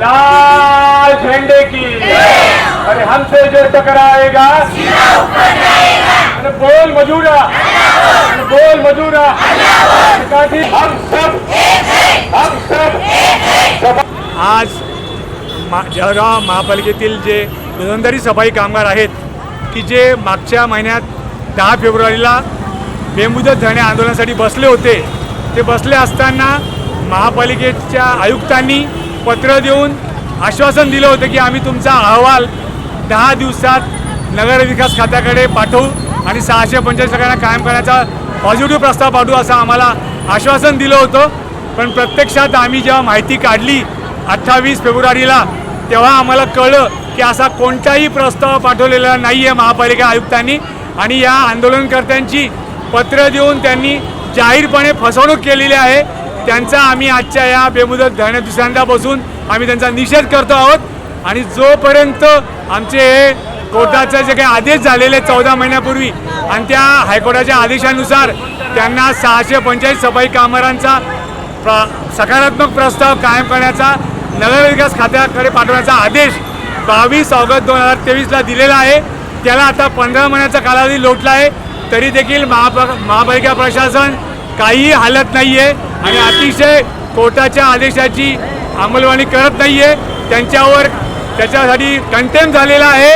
लाल झंडे की। अरे हमसे जो टकराएगा अरे बोल मजूरा अरे बोल मजूरा। काठी हम सब हम सब। आज मा जळगाव महापालिकेतील जे रोजंदारी सफाई कामगार आहेत की जे मागच्या महिन्यात दहा फेब्रुवारीला बेमुदत धरणे आंदोलनासाठी बसले होते ते बसले असताना महापालिकेच्या आयुक्तांनी पत्र देऊन आश्वासन दिलं होतं की आम्ही तुमचा अहवाल दहा दिवसात नगरविकास खात्याकडे पाठवू आणि सहाशे पंचेचाळीस टक्क्यांना कायम करण्याचा पॉझिटिव्ह प्रस्ताव पाठवू असं आम्हाला आश्वासन दिलं होतं. पण प्रत्यक्षात आम्ही जेव्हा माहिती काढली अठ्ठावीस फेब्रुवारीला तेव्हा आम्हाला कळलं की असा कोणताही प्रस्ताव पाठवलेला नाही आहे महापालिका आयुक्तांनी. आणि या आंदोलनकर्त्यांची पत्र देऊन त्यांनी जाहीरपणे फसवणूक केलेली आहे. त्यांचा आम्ही आजच्या या बेमुदत धरण्यात दुसऱ्यांदा बसून आम्ही त्यांचा निषेध करतो आहोत. आणि जोपर्यंत आमचे हे कोर्टाचे जे काही आदेश झालेले चौदा महिन्यापूर्वी आणि त्या हायकोर्टाच्या आदेशानुसार त्यांना सहाशे पंचेचाळीस सफाई कामगारांचा प्रा सकारात्मक प्रस्ताव कायम करण्याचा नगरविकास खात्याकडे पाठवण्याचा आदेश बावीस ऑगस्ट दोन हजार तेवीसला दिलेला आहे. त्याला आता पंधरा महिन्याचा कालावधी लोटला आहे. तरी देखील महापा महापालिका प्रशासन काहीही हालत नाही आहे आणि अतिशय कोर्टाच्या आदेशाची अंमलबजावणी करत नाही आहे त्यांच्यावर त्याच्यासाठी कंटेम झालेला आहे.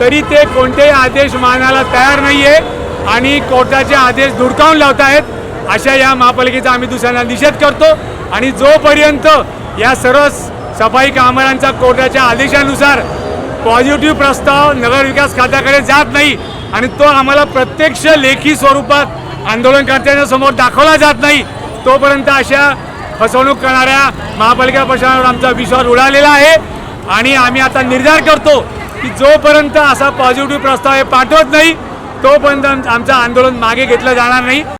तरी ते कोणतेही आदेश मानायला तयार नाही आहे आणि कोर्टाचे आदेश धुडकावून लावत आहेत अशा या महापालिकेचा आम्ही दुसऱ्यांना निषेध करतो. आणि जोपर्यंत या सर्व सफाई कामगारांचा कोर्टाच्या आदेशानुसार पॉझिटिव्ह प्रस्ताव नगरविकास खात्याकडे जात नाही आणि तो आम्हाला प्रत्यक्ष लेखी स्वरूपात आंदोलनकर्त्यांच्या समोर दाखवला जात नाही तोपर्यंत अशा फसवणूक करणाऱ्या महापालिका प्रशासनावर आमचा विश्वास उडालेला आहे. आणि आम्ही आता निर्धार करतो की जोपर्यंत असा पॉझिटिव्ह प्रस्ताव हे पाठवत नाही तोपर्यंत आमचं आंदोलन मागे घेतलं जाणार नाही.